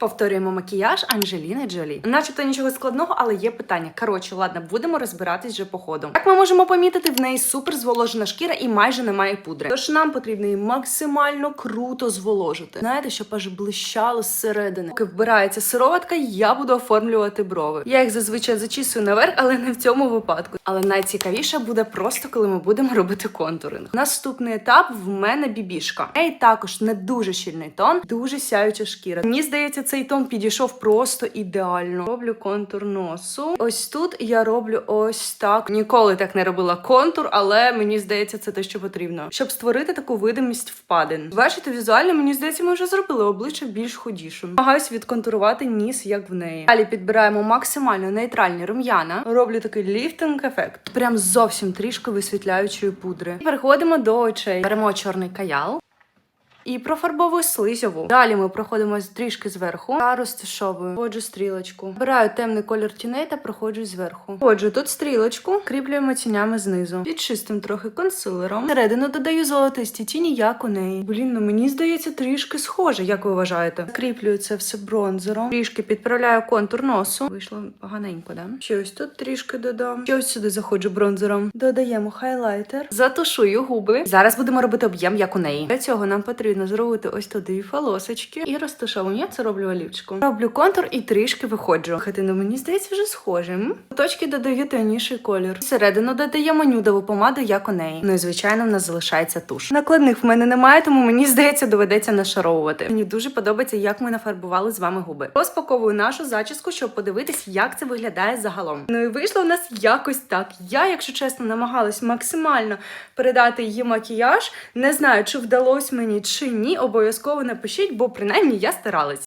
Повторюємо макіяж Анджеліни Джолі. Начебто нічого складного, але є питання. Коротше, ладно, будемо розбиратись вже по ходу. Як ми можемо помітити, в неї супер зволожена шкіра і майже немає пудри. Тож нам потрібно її максимально круто зволожити. Знаєте, щоб аж блищало зсередини. Поки вбирається сироватка, я буду оформлювати брови. Я їх зазвичай зачісую наверх, але не в цьому випадку. Але найцікавіше буде просто, коли ми будемо робити контуринг. Наступний етап в мене бібішка. Неї також не дуже щільний тон, дуже сяюча шкіра. Мені здається, цей тон підійшов просто ідеально. Роблю контур носу. Ось тут я роблю ось так. Ніколи так не робила контур, але мені здається, це те, що потрібно, щоб створити таку видимість впадин. Бачите, візуально мені здається, ми вже зробили обличчя більш худішим. Намагаюсь відконтурувати ніс, як в неї. Далі підбираємо максимально нейтральні рум'яна. Роблю такий ліфтинг ефект. Прям зовсім трішки висвітляючої пудри. Переходимо до очей. Беремо чорний каял. І профарбовую слизьову. Далі ми проходимо трішки зверху та розташовую. Вводжу стрілочку. Обираю темний колір тіней та проходжу зверху. Вводжу тут стрілочку, кріплюємо тінями знизу. Підчистим трохи консилером. Всередину додаю золотисті тіні, як у неї. Блін, ну мені здається, трішки схоже, як ви вважаєте. Закріплюю це все бронзером. Трішки підправляю контур носу. Вийшло поганенько, да? Ще ось тут трішки додам. Ще ось сюди заходжу бронзером. Додаємо хайлайтер. Затушую губи. Зараз будемо робити об'єм, як у неї. Для цього нам потрібно зробити ось туди фалосочки і розташовую. Я це роблю олівчиком. Роблю контур і трішки виходжу. Хати, ну мені здається, вже схожим. Точки додаю темніший колір. Всередину додаємо нюдову помаду, як у неї. Ну і звичайно, в нас залишається туш. Накладних в мене немає, тому мені здається, доведеться нашаровувати. Мені дуже подобається, як ми нафарбували з вами губи. Розпаковую нашу зачіску, щоб подивитись, як це виглядає загалом. Ну і вийшло в нас якось так. Я, якщо чесно, намагалась максимально передати її макіяж. Не знаю, чи вдалося мені чи ні. Обов'язково напишіть, бо принаймні я старалась.